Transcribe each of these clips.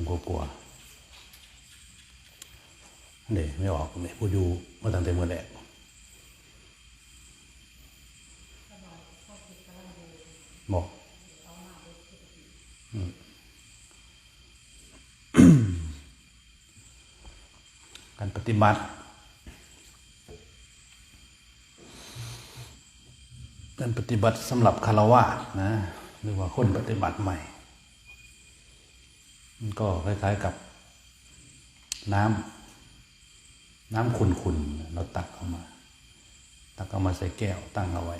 ผมก็กลัวเดี๋ยวไม่ออกเนี่ยผู้อยู่มาตั้งแต่เมื่อแรกบอกการปฏิบัติการปฏิบัติสำหรับคารวะนะหรือว่าคนปฏิบัติใหม่ มันก็คล้ายๆกับน้ำน้ำขุ่นๆเราตักเอามา ตักเอามาใส่แก้ว ตั้งเอาไว้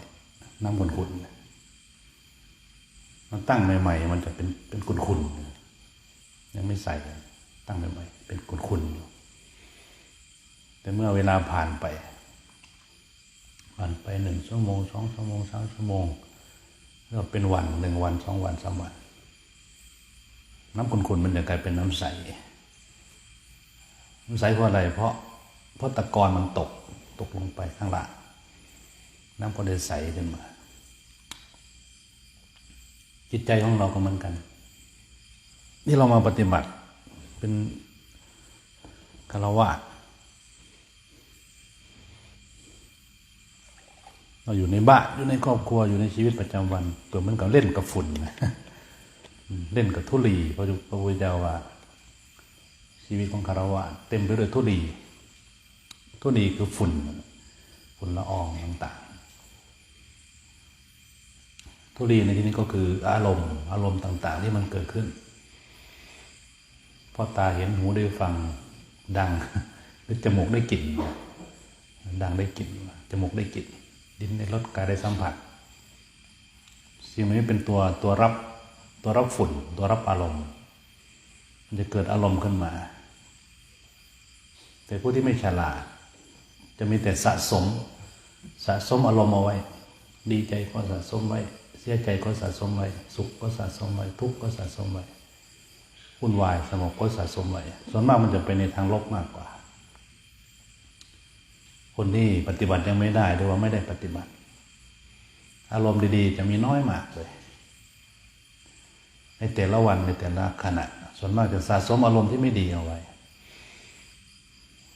น้ำขุ่นๆมันตั้งใหม่ๆมันจะเป็นเป็นขุ่นๆยังไม่ใส่ตั้งใหม่ๆเป็นขุ่นๆอยู่แต่เมื่อเวลาผ่านไป ผ่านไปหนึ่งชั่วโมงสองชั่วโมงสามชั่วโมงก็เป็นวันหนึ่งวันสองวันสามวัน น้ำขุ่นๆมันจะกลายเป็นน้ำใส น้ำใสเพราะอะไร เพราะเพราะตะกอนมันตกตกลงไปข้างล่างน้ำก็เลยใสขึ้นมา จิตใจของเราก็เหมือนกัน ที่เรามาปฏิบัติเป็นคารวะเราอยู่ในบ้านอยู่ในครอบครัวอยู่ในชีวิตประจำวันเกิดมันกับเล่นกับฝุ่นนะ เล่นกับทุลีพระพระพุทธเจ้าว่า ชีวิตของคารวะเต็มไปด้วยทุลีทุลีคือฝุ่นฝุ่นละอองต่างๆทุลีในที่นี้ก็คืออารมณ์ อารมณ์ต่าง ๆ ที่มันเกิดขึ้นพอตาเห็นหูได้ฟังดังหรือจมูกได้กลิ่นดังได้กลิ่นจมูกได้กลิ่นดินได้รสกายได้สัมผัสสิ่งนี้เป็นตัวตัวรับ ตัวรับฝุ่น ตัวรับอารมณ์ มันจะเกิดอารมณ์ขึ้นมา แต่ผู้ที่ไม่ฉลาด จะมีแต่สะสม สะสมอารมณ์เอาไว้ ดีใจก็สะสมไว้ เสียใจก็สะสมไว้ สุขก็สะสมไว้ ทุกข์ก็สะสมไว้วุ่นวายสงบก็สะสมไว้ ส่วนมากมันจะไปในทางลบมากกว่า คนที่ปฏิบัติยังไม่ได้หรือว่าไม่ได้ปฏิบัติ อารมณ์ดีๆ จะมีน้อยมากเลย ในแต่ละวันในแต่ละขณะ ส่วนมากจะสะสมอารมณ์ที่ไม่ดีเอาไว้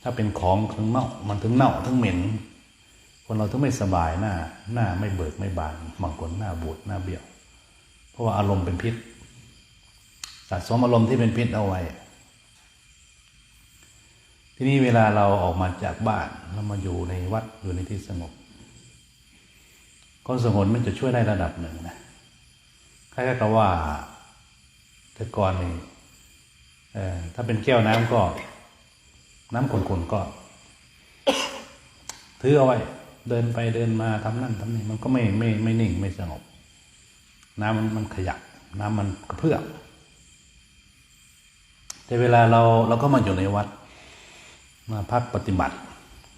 ถ้าเป็นของถึงเน่ามันถึงเน่าถึงเหม็น คนเราถึงไม่สบายหน้า หน้าไม่เบิกไม่บานบางคนหน้าบูดหน้าเบี้ยว เพราะว่าอารมณ์เป็นพิษ สะสมอารมณ์ที่เป็นพิษเอาไว้ ทีนี้เวลาเราออกมาจากบ้านเรามาอยู่ในวัดอยู่ในที่สงบความสงบมันจะช่วยได้ระดับหนึ่งนะคล้ายๆกับว่า แต่ก่อนนี่ถ้าเป็นแก้วน้ำก็ น้ำขุ่นๆก็ ถือเอาไว้ เดินไปเดินมาทำนั่นทำนี่มันก็ไม่ไม่ไม่นิ่งไม่สงบ น้ำมันมันขยับน้ำมันกระเพื่อมแต่เวลาเราเราก็มาอยู่ในวัด มาพักปฏิบัติ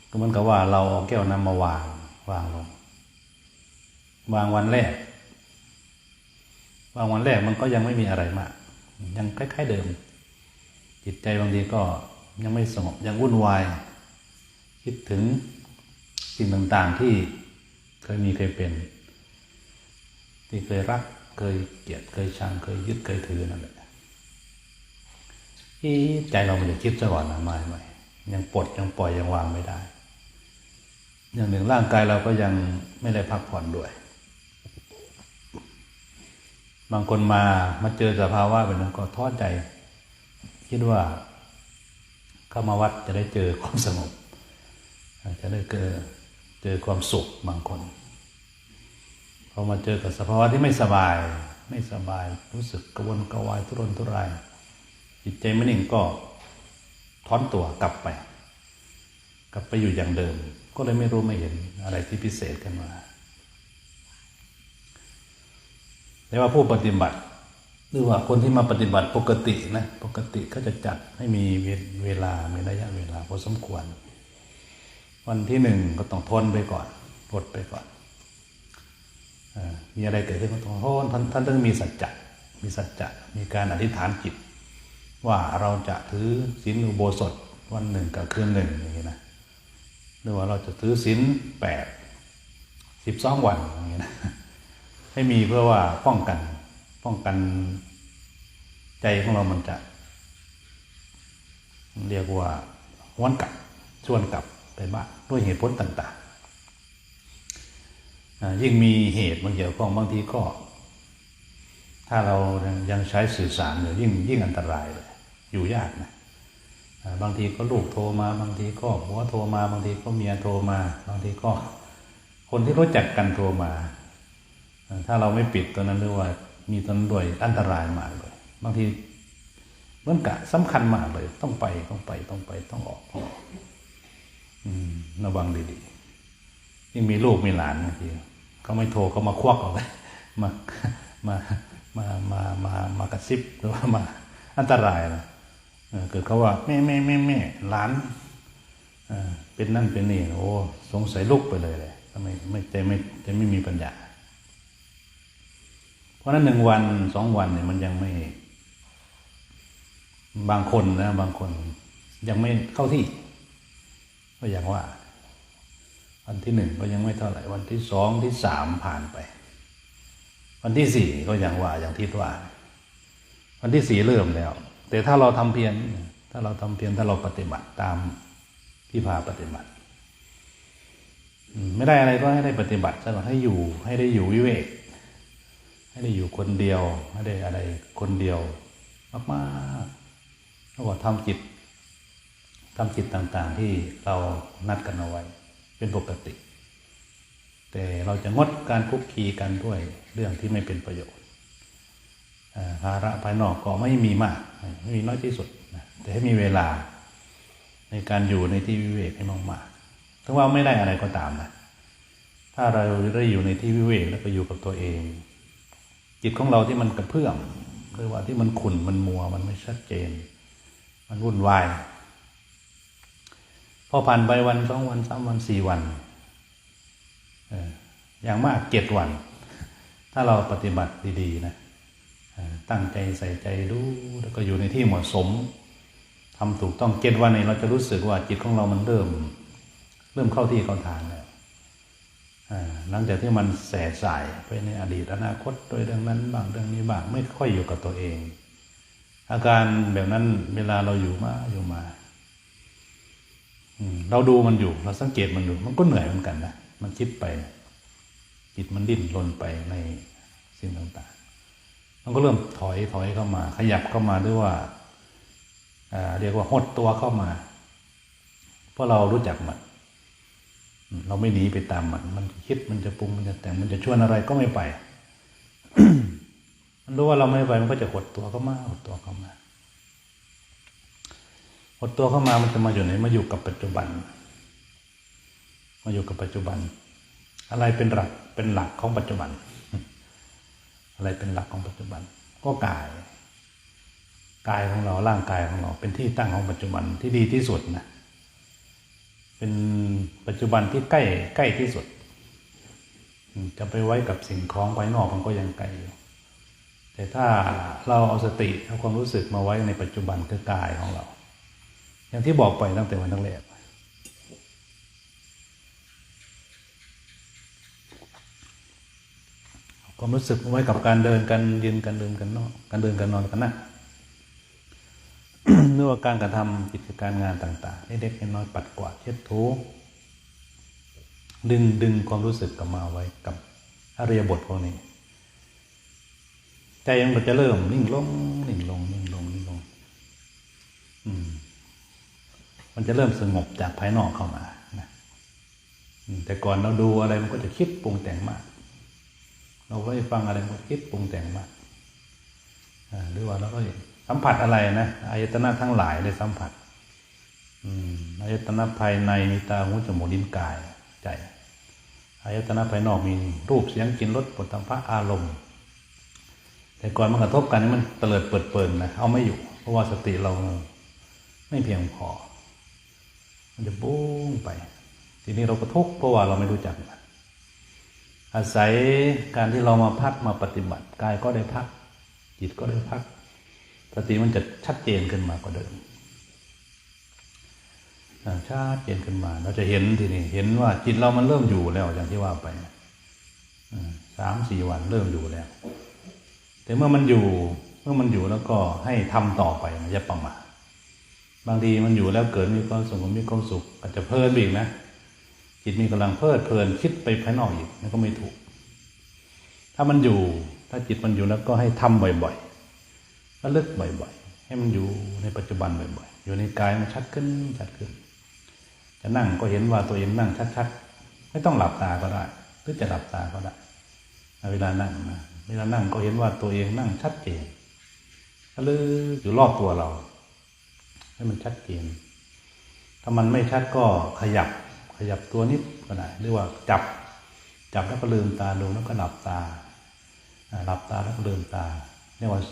ก็เหมือนกับว่าเราเอาแก้วน้ำมาวาง วางลง วางวันแรก วางวันแรกมันก็ยังไม่มีอะไรมาก ยังคล้าย ๆ เดิม จิตใจบางทีก็ยังไม่สงบยังวุ่นวาย คิดถึงสิ่งต่างๆที่เคยมีเคยเป็น ที่เคยรักเคยเกลียดเคยชังเคยยึดเคยถือนั่นแหละที่ใจเรามันจะคิดซะก่อนนะไม่ไม่ยังปลดยังปล่อยยังวางไม่ได้ อย่างหนึ่งร่างกายเราก็ยังไม่ได้พักผ่อนด้วย บางคนมามาเจอสภาวะแบบนั้นก็ท้อใจ คิดว่าเข้ามาวัดจะได้เจอความสงบจะได้เจอเจอความสุขบางคนพอมาเจอกับสภาวะที่ไม่สบาย ไม่สบายรู้สึกกระวนกระวายทุรนทุราย จิตใจไม่นิ่งก็ถอนตัวกลับไป กลับไปอยู่อย่างเดิม ก็เลยไม่รู้ไม่เห็นอะไรที่พิเศษขึ้นมา แต่ว่าผู้ปฏิบัติ หรือว่าคนที่มาปฏิบัติปกตินะปกติก็จะจัดให้มีเวลามีระยะเวลาพอสมควร วันที่หนึ่งก็ต้องทนไปก่อนอดไปก่อนอมีอะไรเกิดขึ้นก็ต้องทนท่านท่านต้องมีสัจจะมีสัจจะมีการอธิษฐานจิต ว่าเราจะถือศีลอุโบสถวันหนึ่งกับคืนหนึ่งอย่างนี้นะหรือว่าเราจะถือศีลแปดสิบสองวันอย่างนี้นะ ให้มีเพื่อว่าป้องกัน ป้องกันใจของเรามันจะ เรียกว่าวนกลับชวนกลับไปบ้านด้วยเหตุผลต่าง ๆ ยิ่งมีเหตุมาเกี่ยวข้องบางทีก็ ถ้าเรายังใช้สื่อสารอยู่ยิ่งยิ่งอันตรายเลยอยู่ยากนะบางทีก็ลูกโทรมา บางทีก็ผัวโทรมา บางทีก็เมียโทรมา บางทีก็ คนที่รู้จักกันโทรมา ถ้าเราไม่ปิดตัวนั้นหรือว่า มีตัวนั้นด้วยอันตรายมากเลย บางทีเหมันกะสำคัญมากเลย ต้องไปต้องไปต้องไปต้องออกต้องออกระวังดีๆยิ่งมีลูกมีหลานบางทีเขาไม่โทรเขามาควักเอาเลยมามามามา มามากระซิบหรือว่ามา อันตรายนะเกิดเขาว่าแม่แม่แม่แม่หลานเป็นนั่นเป็นนี่โอ้สงสัยลูกไปเลยเลยทำไมไม่ใจไม่ใจไม่มีปัญญา เพราะนั้นหนึ่งวันสองวันเนี่ยมันยังไม่ บางคนนะ บางคน ยังไม่เข้าที่ ก็อย่างว่า วันที่หนึ่งก็ยังไม่เท่าไหร่ วันที่สองที่สามผ่านไป วันที่สี่ก็อย่างว่าอย่างที่ว่า วันที่สี่เริ่มแล้ว แต่ถ้าเราทำเพียรถ้าเราทำเพียรถ้าเราปฏิบัติตามที่พาปฏิบัติไม่ได้อะไรก็ให้ได้ปฏิบัติซะก่อนให้อยู่ให้ได้อยู่วิเวก ให้ได้อยู่คนเดียวให้ได้อะไรคนเดียวมากๆแล้วก็ทำจิตทำจิตต่างๆ ที่เรานัดกันเอาไว้ เป็นปกติ แต่เราจะงดการคุกคีกันด้วยเรื่องที่ไม่เป็นประโยชน์ภาระภายนอกก็ไม่มีมากไม่มีน้อยที่สุดแต่ให้มีเวลาในการอยู่ในที่วิเวกให้มากๆถึงว่าไม่ได้อะไรก็ตามนะถ้าเราได้อยู่ในที่วิเวกแล้วก็อยู่กับตัวเอง จิตของเราที่มันกระเพื่อมหรือว่าที่มันขุ่นมันมัว มันไม่ชัดเจน มันวุ่นวายพอผ่านไปวันสองวันสามวันสี่วันอย่างมากเจ็ดวัน ถ้าเราปฏิบัติดีๆนะตั้งใจใส่ใจดูแล้วก็อยู่ในที่เหมาะสมทำถูกต้องเจ็ดวันนี้เราจะรู้สึกว่าจิตของเรามันเริ่ม เริ่มเข้าที่เข้าทางแล้ว หลังจากที่มันแสสายไปในอดีตอนาคตโดยเรื่องนั้นบางเรื่องนี้บางไม่ค่อยอยู่กับตัวเอง อาการแบบนั้นเวลาเราอยู่มาอยู่มาเราดูมันอยู่ เราสังเกตมันอยู่ มันก็เหนื่อยเหมือนกันนะมันคิดไป จิตมันดิ้นรนไปในสิ่งต่างๆ มันก็เริ่มถอยถอยเข้ามา ขยับเข้ามาด้วยว่าเรียกว่าหดตัวเข้ามา เพราะเรารู้จักมัน เราไม่หนีไปตามมัน มันคิดมันจะปรุงมันจะแต่งมันจะชวนอะไรก็ไม่ไป มันรู้ว่าเราไม่ไปมันก็จะหดตัวเข้ามาหดตัวเข้ามาหดตัวเข้ามามันจะมาอยู่ไหนมาอยู่กับปัจจุบัน มาอยู่กับปัจจุบัน อะไรเป็นหลักเป็นหลักของปัจจุบัน อะไรเป็นหลักของปัจจุบัน ก็กายกายของเราร่างกายของเราเป็นที่ตั้งของปัจจุบันที่ดีที่สุดนะ เป็นปัจจุบันที่ใกล้ใกล้ที่สุด จะไปไว้กับสิ่งของภายนอกมันก็ยังไกลอยู่ แต่ถ้าเราเอาสติเอาความรู้สึกมาไว้ในปัจจุบันคือกายของเรา อย่างที่บอกไปตั้งแต่วันแรกเอาความรู้สึกไว้กับการเดินการยืนการเดินการนอนการเดินการนอนกันนะ หรือว่าการกระทำกิจการงานต่างๆเล็กๆน้อยๆปัดกวาดเช็ดถูดึงดึงความรู้สึกกลับมาไว้กับอริยบทพวกนี้ใจมันจะเริ่มนิ่งลงนิ่งลงนิ่งลงนิ่งลง อืม มันจะเริ่มสงบจากภายนอกเข้ามานะแต่ก่อนเราดูอะไรมันก็จะคิดปรุงแต่งมาก เราก็ฟังอะไรมันก็คิดปรุงแต่งมากหรือว่าเราก็ สัมผัสอะไรนะอายตนะทั้งหลายได้สัมผัสอายตนะภายในมีตาหูจมูกลิ้นกายใจอายตนะภายนอกมีรูปเสียงกลิ่นรสปุถะพระอารมณ์ แต่ก่อนมันกระทบกันนี่มันเตลิดเปิดเปิงนะเอาไม่อยู่ เพราะว่าสติเราไม่เพียงพอ มันจะบุ้งไป ทีนี้เราก็ทุกข์เพราะว่าเราไม่รู้จักมันอาศัยการที่เรามาพักมาปฏิบัติกายก็ได้พัก จิตก็ได้พัก สติมันจะชัดเจนขึ้นมากว่าเดิมชัดเจนขึ้นมา เราจะเห็นทีนี้เห็นว่าจิตเรามันเริ่มอยู่แล้วอย่างที่ว่าไปสามสี่วันเริ่มอยู่แล้ว แต่เมื่อมันอยู่เมื่อมันอยู่แล้วก็ให้ทำต่อไปอย่าประมาทบางทีมันอยู่แล้วเกิดมีความสุขมีความสุข อาจจะเพลินอีกนะจิตมีกำลังเพลิดเพลินคิดไปภายนอกอีกนั่นก็ไม่ถูก ถ้ามันอยู่ ถ้าจิตมันอยู่แล้วก็ให้ทำบ่อย ระลึกบ่อยๆ ให้มันอยู่ในปัจจุบันบ่อยๆ อยู่ในกายมันชัดขึ้นชัดขึ้น จะนั่งก็เห็นว่าตัวเองนั่งชัดๆ ไม่ต้องหลับตาก็ได้ หรือจะหลับตาก็ได้ เวลานั่งนะเวลานั่งก็เห็นว่าตัวเองนั่งชัดเจนระลึกอยู่รอบตัวเรา ให้มันชัดเจน ถ้ามันไม่ชัดก็ขยับขยับตัวนิดก็ได้หรือว่าจับจับแล้วก็ลืมตาดูแล้วก็หลับตาหลับตาแล้วก็ลืมตาเรียกว่า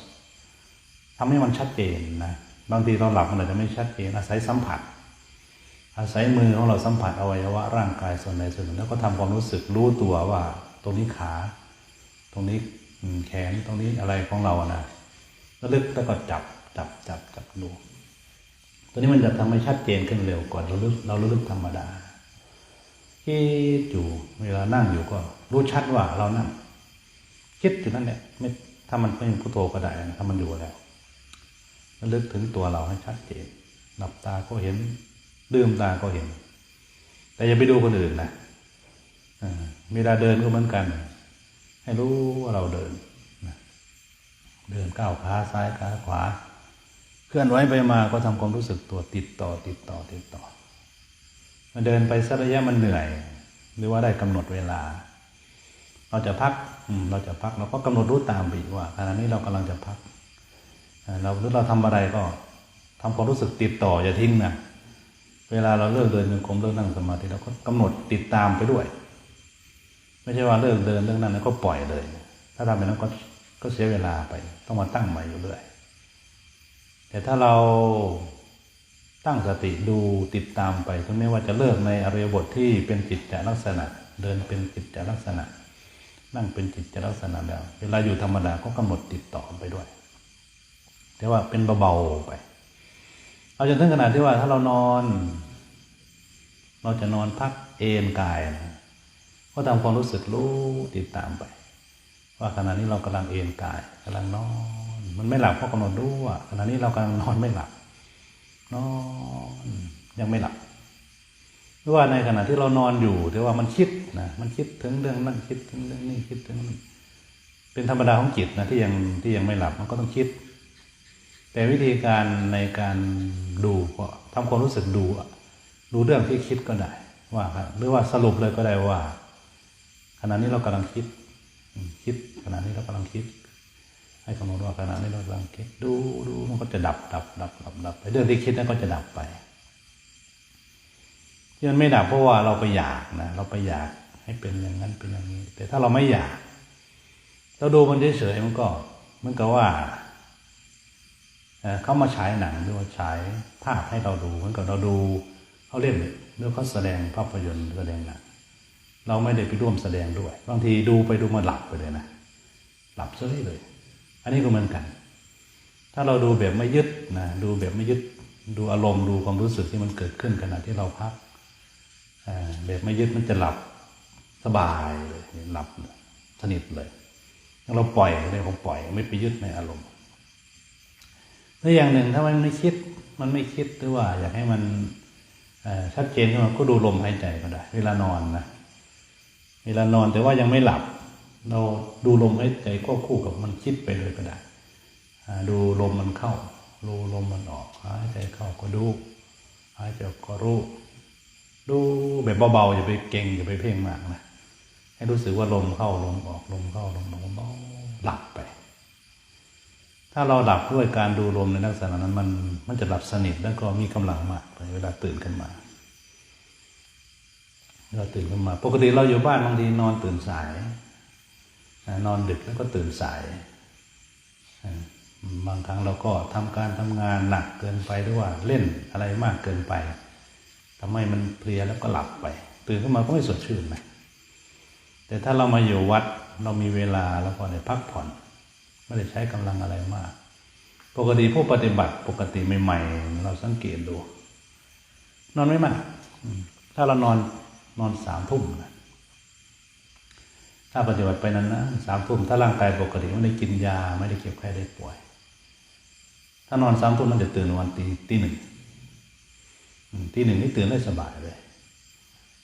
ทำให้มันชัดเจนนะบางทีเราหลับมันอาจจะไม่ชัดเจนอาศัยสัมผัส อาศัยมือของเราสัมผัสอวัยวะร่างกายส่วนใดส่วนหนึ่งแล้วก็ทำความรู้สึกรู้ตัวว่า ตรงนี้ขา ตรงนี้แขนตรงนี้อะไรของเราอะนะแล้วลึกแล้วก็จับจับจับจับดูตัวนี้มันจะทำให้ชัดเจนขึ้นเร็วกว่าเราลึกเราลึกธรรมดาคิดอยู่เวลานั่งอยู่ก็ รู้ชัดว่าเรานั่งคิดอยู่นั่นแหละไม่ถ้ามันไม่พุทโธก็ได้นะถ้ามันอยู่แล้ว ระลึกถึงตัวเราให้ชัดเจนหลับตาก็เห็นลืมตาก็เห็น แต่อย่าไปดูคนอื่นนะเวลาเดินก็เหมือนกัน ให้รู้ว่าเราเดินเดินก้าวขาซ้ายขาขวา เคลื่อนไหวไปมาก็ทำความรู้สึกตัวติดต่อติดต่อติดต่อมาเดินไปสักระยะมันเหนื่อย หรือว่าได้กำหนดเวลา เราจะพักเราจะพักเราก็กำหนดรู้ตามไปว่าขณะนี้เรากำลังจะพัก เราหรือเราทำอะไรก็ทำความรู้สึกติดต่ออย่าทิ้งนะเวลาเราเลิกเดินจงกรมเลิกนั่งสมาธิเราก็กำหนดติดตามไปด้วย ไม่ใช่ว่าเลิกเดินเรื่องนั้นแล้วก็ปล่อยเลย ถ้าทำไปนั้นก็ก็เสียเวลาไป ต้องมาตั้งใหม่อยู่เรื่อยแต่ถ้าเราตั้งสติดูติดตามไปถึงแม้ว่าจะเลิกในอริยบทที่เป็นจิตจลักษณะ เดินเป็นจิตจลักษณะ นั่งเป็นจิตจลักษณะแล้ว เวลาอยู่ธรรมดาก็กำหนดติดต่อไปด้วย แต่ว่าเป็นเบาๆไป เอาจนถึงขนาดที่ว่าถ้าเรานอน เราจะนอนพักเอนกายนะก็ทำความรู้สึกรู้ติดตามไป ว่าขณะนี้เรากำลังเอนกายกำลังนอน มันไม่หลับเพราะกำหนดรู้ว่าขณะนี้เรากำลังนอนไม่หลับนอนยังไม่หลับหรือว่าในขณะที่เรานอนอยู่แต่ว่ามันคิดนะมันคิดถึงเรื่องนั้นคิดถึงเรื่องนี้คิดถึงเป็นธรรมดาของจิตนะที่ยังที่ยังไม่หลับมันก็ต้องคิด แต่วิธีการในการดูก็ทำความรู้สึกดูดูเรื่องที่คิดก็ได้ ว่าหรือว่าสรุปเลยก็ได้ว่า ขณะนี้เรากำลังคิด คิดขณะนี้เรากำลังคิด ให้กำหนดว่าขณะนี้เรากำลังคิดดูดูมันก็จะดับดับดับดับดับไปเรื่องที่คิดนั้นก็จะดับไปที่มันไม่ดับเพราะว่าเราไปอยากนะเราไปอยากให้เป็นอย่างนั้นเป็นอย่างนี้ แต่ถ้าเราไม่อยากเราดูมันเฉยๆมันก็มือนกับว่า เขามาฉายหนังหรือว่าฉายภาพให้เราดูเหมือนกับเราดูเขาเล่นหรือเขาแสดงภาพยนตร์แสดงหนังเราไม่ได้ไปร่วมแสดงด้วย บางทีดูไปดูมาหลับไปเลยนะหลับซะเลย อันนี้ก็เหมือนกัน ถ้าเราดูแบบไม่ยึดนะดูแบบไม่ยึดดูอารมณ์ดูความรู้สึกที่มันเกิดขึ้นขณะที่เราพักแบบไม่ยึดมันจะหลับสบายเลยหลับสนิทเลยเราปล่อยเลยผมปล่อยไม่ไปยึดในอารมณ์ แล้วอย่างหนึ่งถ้ามันไม่คิด มันไม่คิดหรือว่า อยากให้มันชัดเจนขึ้นมาก็ดูลมหายใจก็ได้ เวลานอนนะเวลานอนแต่ว่ายังไม่หลับ เราดูลมหายใจก็คู่กับมันคิดไปเลยก็ได้ดูลมมันเข้าดูลมมันออกหายใจเข้าก็ดูหายใจออก็รู้ดูแบบเบาๆอย่าไปเก่งอย่าไปเพ่งมากนะให้รู้สึกว่าลมเข้าลมออกลมเข้าลมออกเบาหลับไป ถ้าเราหลับด้วยการดูลมในลักษณะนั้นมันมันจะหลับสนิทแล้วก็มีกำลังมากเวลาตื่นขึ้นมา เราตื่นขึ้นมา ปกติเราอยู่บ้านบางทีนอนตื่นสาย นอนดึกแล้วก็ตื่นสาย บางครั้งเราก็ทำการทำงานหนักเกินไปหรือว่าเล่นอะไรมากเกินไปทำให้มันเพลียแล้วก็หลับไป ตื่นขึ้นมาก็ไม่สดชื่นนะแต่ถ้าเรามาอยู่วัดเรามีเวลาแล้วก็ได้พักผ่อน ไม่ได้ใช้กำลังอะไรมาก ปกติผู้ปฏิบัติปกติใหม่ๆเราสังเกตดู นอนไม่มากถ้าเรานอนนอนสามทุ่มนะถ้าปฏิบัติไปนั้นนะสามทุ่มถ้าร่างกายปกติไม่ได้กินยาไม่ได้เก็บไข้ได้ป่วย ถ้านอนสามทุ่มมันจะตื่นวันตีตีหนึ่งตีหนึ่งนี่ตื่นได้สบายเลย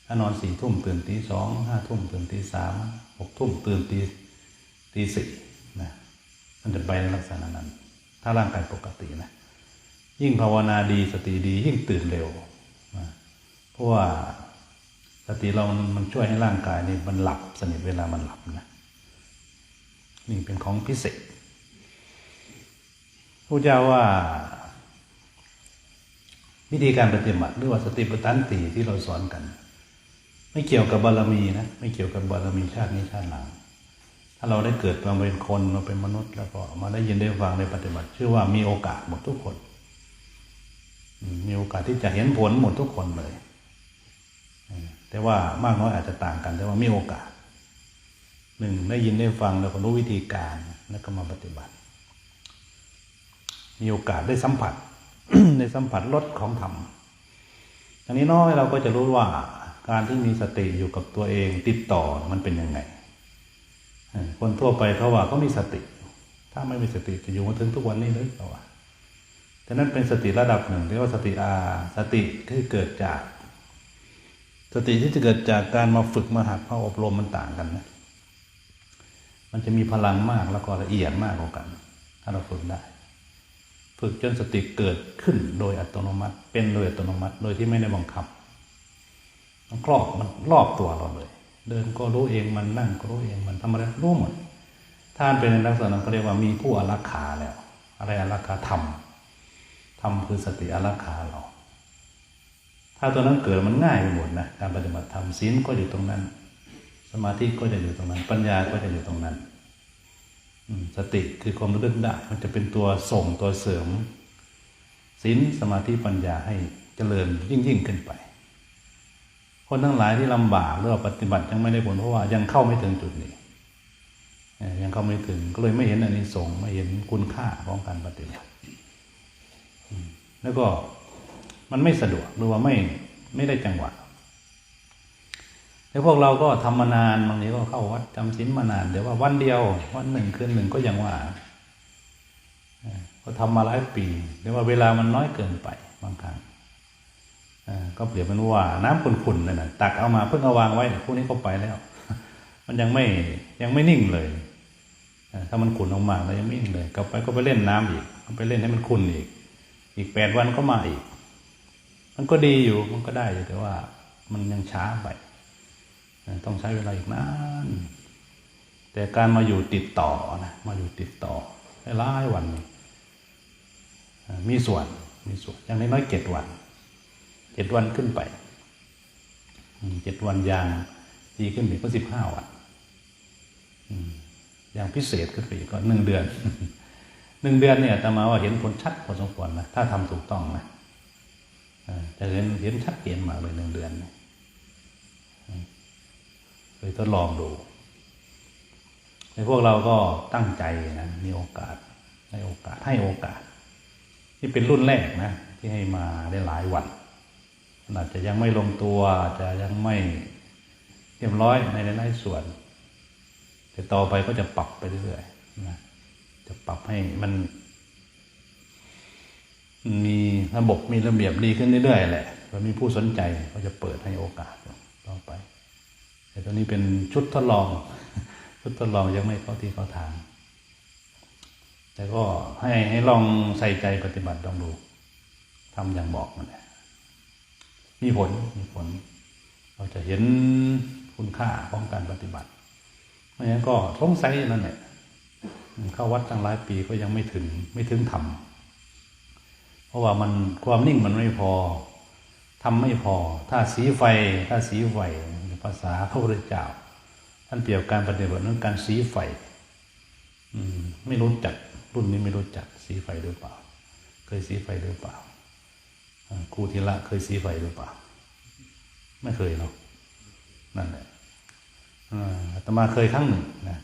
ถ้านอนสี่ทุ่มตื่นตีสองห้าทุ่มตื่นตีสามหกทุ่มตื่นตีตีสี่ มันจะไปในลักษณะนั้น ถ้าร่างกายปกตินะ ยิ่งภาวนาดีสติดี ยิ่งตื่นเร็วนะเพราะว่าสติเรามันช่วยให้ร่างกายนี่มันหลับสนิทเวลามันหลับนะนี่เป็นของพิเศษพระเจ้าว่า วิธีการปฏิบัติหรือว่าสติปัฏฐานตีที่เราสอนกัน ไม่เกี่ยวกับบารมีนะ ไม่เกี่ยวกับบารมีชาตินี้ชาติหลัง ถ้าเราได้เกิดมาเป็นคนมาเป็นมนุษย์ แล้วก็มาได้ยินได้ฟังในปฏิบัติ ชื่อว่ามีโอกาสหมดทุกคน มีโอกาสที่จะเห็นผลหมดทุกคนเลย แต่ว่ามากน้อยอาจจะต่างกัน แต่ว่ามีโอกาสหนึ่งได้ยินได้ฟังแล้วก็รู้วิธีการแล้วก็มาปฏิบัติ มีโอกาสได้สัมผัสได้สัมผัสรสของธรรมอย่างนี้น้อยเราก็จะรู้ว่าการที่มีสติอยู่กับตัวเองติดต่อมันเป็นยังไง คนทั่วไปเขาว่าเขามีสติ ถ้าไม่มีสติจะอยู่มาถึงทุกวันนี้เลยเขาว่าแต่นั้นเป็นสติระดับหนึ่งเรียกว่าสติอาสติที่เกิดจาก สติที่จะเกิดจากการมาฝึกมาหัดมาอบรมมันต่างกันนะมันจะมีพลังมากแล้วก็ละเอียดมากกว่ากัน ถ้าเราฝึกได้ ฝึกจนสติเกิดขึ้นโดยอัตโนมัติ เป็นโดยอัตโนมัติ โดยที่ไม่ได้บังคับมันครอบมันรอบตัวเราเลย เดินก็รู้เองมันนั่งก็รู้เองมันทำอะไรรู้หมดถ้านเป็นลักษณะเขาเรียกว่ามีผู้อารักขาแล้ว อะไรอารักขาธรรมธรรมคือสติอารักขาเรา ถ้าตัวนั้นเกิดมันง่ายไปหมดนะการปฏิบัติธรรมศีลก็อยู่ตรงนั้น สมาธิก็จะอยู่ตรงนั้น ปัญญาก็จะอยู่ตรงนั้นสติคือความระลึกได้มันจะเป็นตัวส่งตัวเสริมศีลสมาธิปัญญาให้เจริญยิ่งยิ่งขึ้นไป คนทั้งหลายที่ลำบากหรือว่าปฏิบัติยังไม่ได้ผลเพราะว่ายังเข้าไม่ถึงจุดนี้ยังเข้าไม่ถึงก็เลยไม่เห็นอานิสงส์ไม่เห็นคุณค่าของการปฏิบัติแล้วก็มันไม่สะดวกหรือว่าไม่ไม่ได้จังหวะแล้วพวกเราก็ทำมานานบางทีก็เข้าวัดจำศีลมานานเดี๋ยวว่าวันเดียววันหนึ่งคืนหนึ่งก็ยังว่าก็ทำมาหลายปีแต่ว่าเวลามันน้อยเกินไปบางครั้ง ก็เปรียบเป็นว่าน้ำขุ่นๆนั่นนะตักเอามาเพิ่งเอาวางไว้พวกนี้ก็ไปแล้ว มันยังไม่ยังไม่นิ่งเลย ถ้ามันขุ่นออกมาแล้วยังไม่นิ่งเลยกลับไปก็ไปเล่นน้ำอีกก็ไปเล่นให้มันขุ่นอีก อีกแปดวันก็มาอีก มันก็ดีอยู่มันก็ได้อยู่แต่ว่า มันยังช้าไปต้องใช้เวลาอีกนานแต่การมาอยู่ติดต่อนะมาอยู่ติดต่อหลายวัน มีส่วนมีส่วนอย่างน้อยเจ็ดวัน เจ็ดวันขึ้นไปเจ็ดวันยางดีขึ้นไปก็สิบห้าวันอย่างพิเศษขึ้นไปก็หนึ่งเดือนหนึ่งเดือนเนี่ยอาตมาว่าเห็นผลชัดพอสมควรนะถ้าทำถูกต้องนะจะเห็นเห็นชัดเจนมาเลยหนึ่งเดือนเนี่ยอืมเลยทดลองดูในพวกเราก็ตั้งใจนะมีโอกาสให้โอกาสให้โอกาสนี่เป็นรุ่นแรกนะ ที่ให้มาได้หลายวัน อาจจะยังไม่ลงตัวอาจจะยังไม่เรียบร้อยในหลายๆส่วน แต่ต่อไปก็จะปรับไปเรื่อยๆนะจะปรับให้มัน มีระบบมีระเบียบดีขึ้นเรื่อยๆแหละพอมีผู้สนใจก็จะเปิดให้โอกาสต่อไป แต่ตัวนี้เป็นชุดทดลอง ชุดทดลองยังไม่เข้าที่เข้าทาง แต่ก็ให้ให้ลองใส่ใจปฏิบัติลองดูทำอย่างบอกมันเนี่ย มีผลมีผล เราจะเห็นคุณค่าของการปฏิบัติไม่งั้นก็สงสัยนั่นแหละเข้าวัดตั้งหลายปีก็ยังไม่ถึงไม่ถึงธรรมเพราะว่ามันความนิ่งมันไม่พอทำไม่พอ ถ้าสีไฟ ถ้าสีไฟภาษาพระพุทธเจ้า ท่านเปรียบการปฏิบัตินั้นการสีไฟ อืม ไม่รู้จักรุ่นนี้ไม่รู้จักสีไฟหรือเปล่า เคยสีไฟหรือเปล่าอ่า ครูธีระเคยสีไฟหรือเปล่า ไม่เคยเนาะนั่นแหละอาตมาเคยครั้งหนึ่งนะ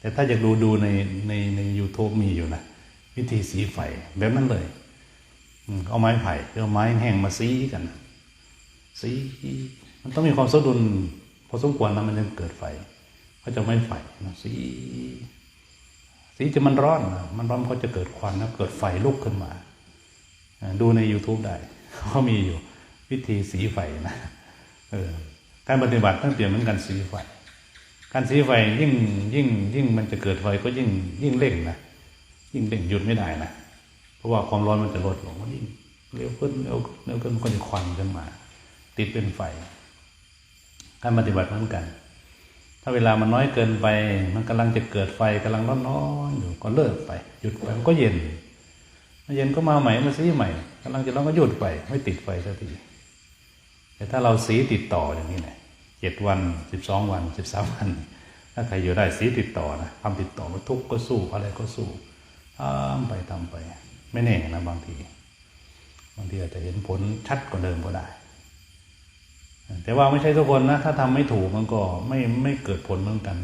แต่ถ้าอยากดูดูในในใน u t u b e มีอยู่นะวิธีสีไฟแบบนั้นเลยเอาไม้ไผ่เอาไม้แห้งมาสีกัน สีมันต้องมีความสมดุลพอสมควรนะมันจะเกิดไฟเขาจะไม่ไฟนะสีสีจะมันร้อนนะมันร้อนมันก็จะเกิดควันนะเกิดไฟลุกขึ้นมาอ่าดูใน YouTube ได้ เขามีอยู่วิธีสีไฟนะเออการปฏิบัติต้องเปรียบเหมือนกันสีไฟ การสีไฟยิ่งยิ่ง ยิ่งมันจะเกิดไฟก็ยิ่งยิ่งเร่งนะยิ่งเร่งหยุดไม่ได้นะเพราะว่าความร้อนมันจะลดลงมันยิ่งเร็วขึ้นเร็วเร็วขึ้นมันก็จะควันขึ้นมา ติดเป็นไฟ การปฏิบัติเหมือนกัน ถ้าเวลามันน้อยเกินไป มันกำลังจะเกิดไฟกำลังร้อนๆอยู่ก็เลิกไป หยุดไปมันก็เย็นมาเย็นก็มาใหม่มาสีใหม่ กำลังจะร้อนก็หยุดไป ไม่ติดไฟสักทีแต่ถ้าเราสีติดต่ออย่างนี้เนี่ยเจ็ดวันสิบสองวันสิบสามวัน ถ้าใครอยู่ได้สีติดต่อนะทำติดต่อมาทุกข์ก็สู้อะไรก็สู้ทำไปทำไป ไม่แน่นะบางที บางทีอาจจะเห็นผลชัดกว่าเดิมก็ได้ แต่ว่าไม่ใช่ทุกคนนะ ถ้าทำไม่ถูกมันก็ไม่ไม่เกิดผลเหมือนกัน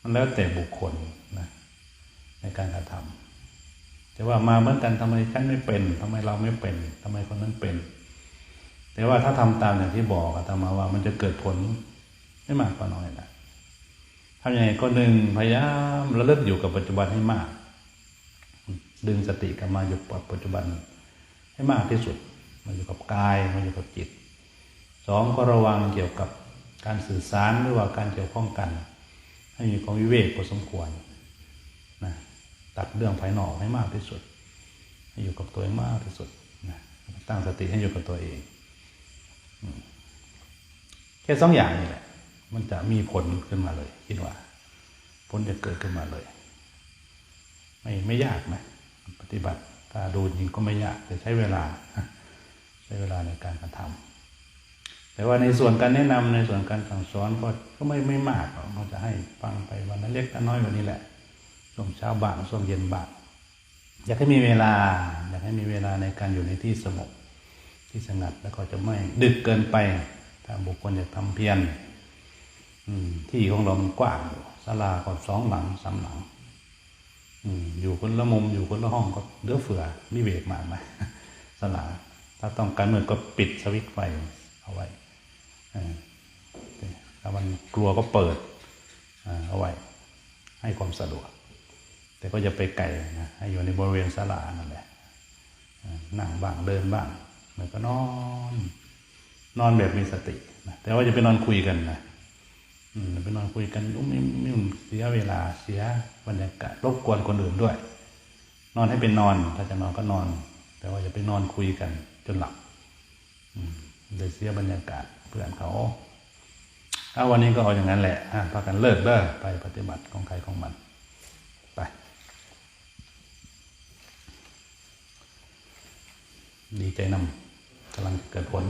มันแล้วแต่บุคคลนะในการกระทำ แต่ว่ามาเหมือนกันทำไมฉันไม่เป็นทำไมเราไม่เป็นทำไมคนนั้นเป็น แต่ว่าถ้าทำตามอย่างที่บอกอาตมาว่ามันจะเกิดผลไม่มากก็น้อยนะทำยังไงก็หนึ่งพยายามระลึกอยู่กับปัจจุบันให้มาก ดึงสติกลับมาอยู่กับปัจจุบัน ให้มากที่สุด มาอยู่กับกายมาอยู่กับจิตสองก็ระวังเกี่ยวกับการสื่อสารหรือว่าการเกี่ยวข้องกัน ให้มีความวิเวกพอสมควร ตัดเรื่องภายนอกให้มากที่สุด ให้อยู่กับตัวเองมากที่สุดนะตั้งสติให้อยู่กับตัวเองแค่สองอย่างนี่แหละ มันจะมีผลขึ้นมาเลย คิดว่า ผลจะเกิดขึ้นมาเลย ไม่ไม่ยากนะปฏิบัติถ้าดูจริงก็ไม่ยากแต่ใช้เวลาใช้เวลาในการกระทำแต่ว่าในส่วนการแนะนำในส่วนการสั่งสอนก็ก็ไม่ไม่มากหรอกเราจะให้ฟังไปวันนั้นเล็กน้อยวันนี้แหละ ช่วงเช้าบ้างช่วงเย็นบ้างอยากให้มีเวลา อยากให้มีเวลาในการอยู่ในที่สงบที่สงัดแล้วก็จะไม่ดึกเกินไป ถ้าบุคคลอยากทำเพียรที่ของเรามันกว้างอยู่ศาลาก็สองหลังสามหลังอยู่คนละมุมอยู่คนละห้องก็เหลือเฟือมีเวกมากไหมสลาถ้าต้องการเมือก็ปิดสวิตช์ไฟเอาไว้ถ้ามันกลัวก็เปิดเอาไว้ ให้ความสะดวก แต่ก็จะไปไกลนะให้อยู่ในบริเวณศาลานั่นแหละนั่งบ้างเดินบ้างแล้วก็นอน นอนแบบมีสตินะแต่ว่าจะไปนอนคุยกันนะไปนอนคุยกันอุ๊ยไม่ไม่มเสียเวลาเสียบรรยากาศรบกวนคนอื่นด้วย นอนให้เป็นนอน ถ้าจะนอนก็นอน แต่ว่าจะไปนอนคุยกัน จนหลับอืมเลยเสียบรรยากาศเพื่อนเขาเอาวันนี้ก็เอาอย่างนั้นแหละอะพากันเลิกเด้อไปปฏิบัติของใครของมัน ไป ดีใจนำกำลังเกิดผล